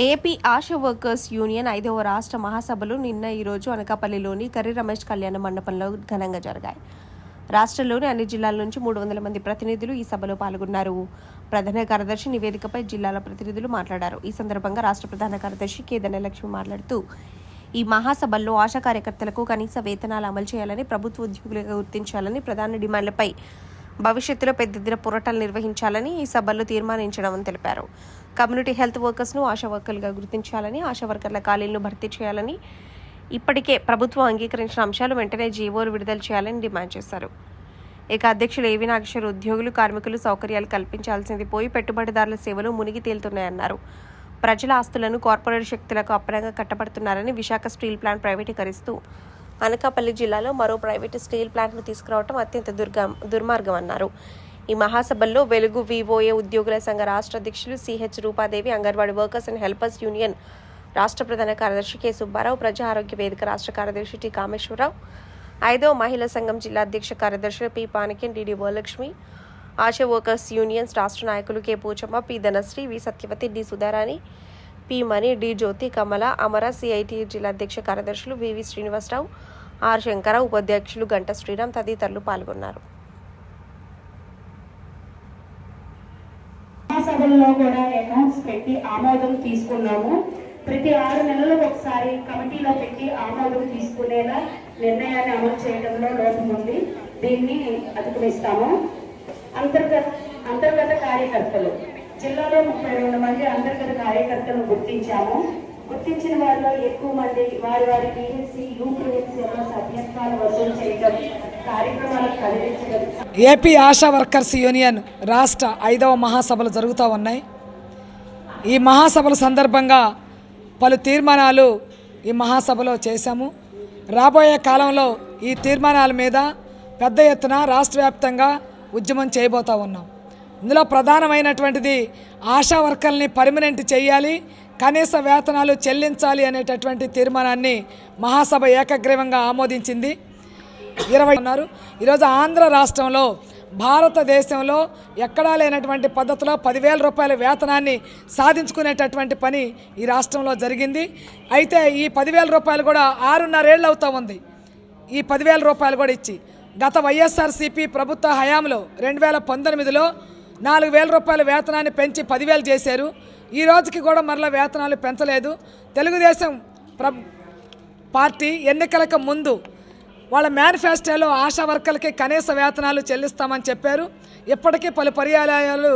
AP ASHA workers union ఐదవ రాష్ట్ర మహాసభలు నిన్న ఈరోజు అనకాపల్లిలోని కర్రి రమేష్ కళ్యాణ మండపంలో ఘనంగా జరిగాయి. రాష్ట్రంలోని అన్ని జిల్లాల నుంచి మూడు వందల మంది ప్రతినిధులు ఈ సభలో పాల్గొన్నారు. ప్రధాన కార్యదర్శి నివేదికపై జిల్లాల ప్రతినిధులు మాట్లాడారు. ఈ సందర్భంగా రాష్ట్ర ప్రధాన కార్యదర్శి కె. ధనలక్ష్మి మాట్లాడుతూ ఈ మహాసభల్లో ఆశా కార్యకర్తలకు కనీస వేతనాలు అమలు చేయాలని ప్రభుత్వ ఉద్యోగులుగా గుర్తించాలని ప్రధాన డిమాండ్లపై భవిష్యత్తులో పెద్ద ఎత్తున పోరాటాలు నిర్వహించాలని ఈ సభల్లో తీర్మానించడం తెలిపారు. కమ్యూనిటీ హెల్త్ వర్కర్స్ను ఆశా వర్కర్లుగా గుర్తించాలని ఆశా వర్కర్ల ఖాళీలను భర్తీ చేయాలని ఇప్పటికే ప్రభుత్వం అంగీకరించిన అంశాలు వెంటనే జీవోలు విడుదల చేయాలని డిమాండ్ చేశారు. ఇక అధ్యక్షులు ఏవి నాగేశ్వర్ ఉద్యోగులు కార్మికులు సౌకర్యాలు కల్పించాల్సింది పోయి పెట్టుబడిదారుల సేవలు మునిగి తేలుతున్నాయన్నారు. ప్రజల ఆస్తులను కార్పొరేట్ శక్తులకు అప్పనంగా కట్టబడుతున్నారని విశాఖ స్టీల్ ప్లాంట్ ప్రైవేటీకరిస్తూ అనకాపల్లి జిల్లాలో మరో ప్రైవేటు స్టీల్ ప్లాంట్ను తీసుకురావడం అత్యంత దుర్గం దుర్మార్గం అన్నారు ఈ మహాసభల్లో వెలుగు వివోఏ ఉద్యోగుల సంఘ రాష్ట్ర అధ్యక్షులు CH Rupadevi anganwadi workers and helpers union రాష్ట్ర ప్రధాన కార్యదర్శి కె సుబ్బారావు ప్రజా ఆరోగ్య వేదిక రాష్ట్ర కార్యదర్శి టి కామేశ్వరరావు ఐదవ మహిళా సంఘం జిల్లా అధ్యక్ష కార్యదర్శి P పానకిన్ DD Varalakshmi ASHA workers unions రాష్ట్ర నాయకులు K Poochamma P Dhanasri V Satyavathi D Sudharani P Mani D Jyothi Kamala Amara CIT జిల్లా అధ్యక్ష కార్యదర్శులు వివి శ్రీనివాసరావు ఆర్ శంకర ఉపాధ్యక్షులు గంట శ్రీరామ్ తదితరులు పాల్గొన్నారు. సభల్లో కూడా అనౌన్స్ పెట్టి ఆమోదం తీసుకున్నాము. ప్రతి ఆరు నెలలకు ఒకసారి కమిటీలో పెట్టి ఆమోదం తీసుకునేలా నిర్ణయాన్ని అమలు చేయడంలో లోపం ఉంది. దీన్ని అదుపునిస్తాము అంతర్గత అంతర్గత కార్యకర్తలు. జిల్లాలో ముప్పై రెండు మంది అంతర్గత కార్యకర్తలను గుర్తించాము. గుర్తించిన వారిలో ఎక్కువ మంది వారి వారి పిఎస్సి యూపీఎస్సీలో సభ్యత్వాలు వసూలు చేయడం ఏపీ ఆశా వర్కర్స్ యూనియన్ రాష్ట్ర ఐదవ మహాసభలు జరుగుతూ ఉన్నాయి. ఈ మహాసభల సందర్భంగా పలు తీర్మానాలు ఈ మహాసభలో చేశాము. రాబోయే కాలంలో ఈ తీర్మానాల మీద పెద్ద ఎత్తున రాష్ట్ర వ్యాప్తంగా ఉద్యమం చేయబోతూ ఉన్నాం. ఇందులో ప్రధానమైనటువంటిది ఆశా వర్కర్ని పర్మనెంట్ చేయాలి కనీస వేతనాలు చెల్లించాలి అనేటటువంటి తీర్మానాన్ని మహాసభ ఏకగ్రీవంగా ఆమోదించింది. ఇరవై ఉన్నారు. ఈరోజు ఆంధ్ర రాష్ట్రంలో భారతదేశంలో ఎక్కడా లేనటువంటి పద్ధతిలో పదివేల రూపాయల వేతనాన్ని సాధించుకునేటటువంటి పని ఈ రాష్ట్రంలో జరిగింది. అయితే ఈ పదివేల రూపాయలు కూడా ఆరున్నరేళ్ళు అవుతూ ఉంది. ఈ పదివేల రూపాయలు కూడా ఇచ్చి గత వైఎస్ఆర్సీపీ ప్రభుత్వ హయాంలో రెండు వేల పంతొమ్మిదిలో నాలుగు వేల రూపాయల వేతనాన్ని పెంచి పదివేలు చేశారు. ఈ రోజుకి కూడా మరలా వేతనాలు పెంచలేదు. తెలుగుదేశం ప్ర పార్టీ ఎన్నికలకు ముందు వాళ్ళ మేనిఫెస్టోలో ఆశా వర్కర్లకి కనీస వేతనాలు చెల్లిస్తామని చెప్పారు. ఇప్పటికీ పలు పర్యాలయాలు